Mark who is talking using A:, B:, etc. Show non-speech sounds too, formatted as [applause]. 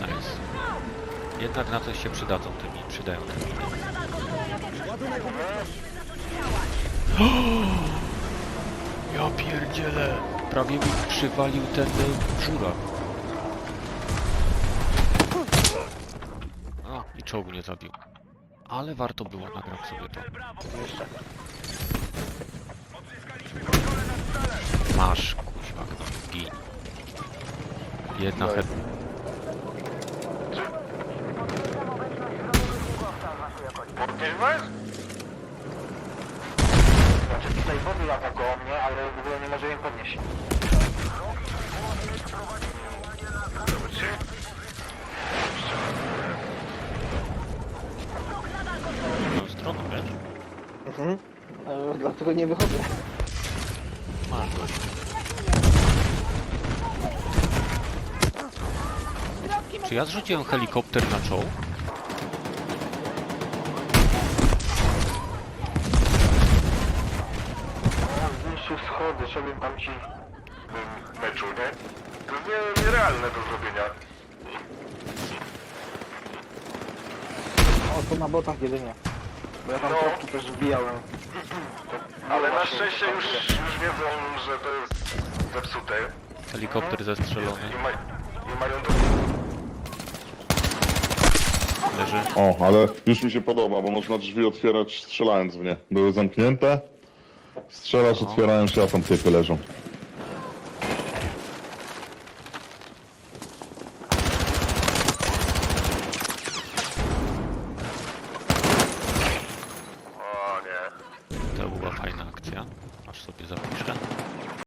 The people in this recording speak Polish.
A: Nice. Jednak na coś się przydadzą te miny, przydają te miny. [gasps] Ja pierdzielę! Prawie mi przywalił ten y, żura. A, i czołgu nie zabił. Ale warto było, nagram sobie to.
B: Jeszcze.
A: Masz, kuźwa, gin. Jedna
B: No i-
A: head...
B: Podnieś was? Znaczy tutaj wody lata koło mnie, ale w ogóle nie może jej podnieść.
A: tą stroną, wiesz?
B: Mhm. Dlatego nie wychodzę.
A: Masz gość. Czy ja zrzuciłem helikopter na czołg?
B: Zniszczył schody, żebym tam ci... meczu, nie? To jest nie, nierealne do zrobienia. O, to na botach jedynie. Bo ja tam
C: No.
B: troszkę też wbijałem. [clears throat]
C: Ale na szczęście już, już wiedzą, że to jest zepsute
A: Helikopter zestrzelony.
C: i, ma, i mają to...
A: Leży.
D: O, ale już mi się podoba, bo można drzwi otwierać strzelając w nie. Były zamknięte. Strzelasz,
A: no.
D: otwierają się, a tam typy leżą. To była fajna akcja. Aż sobie zapiszę.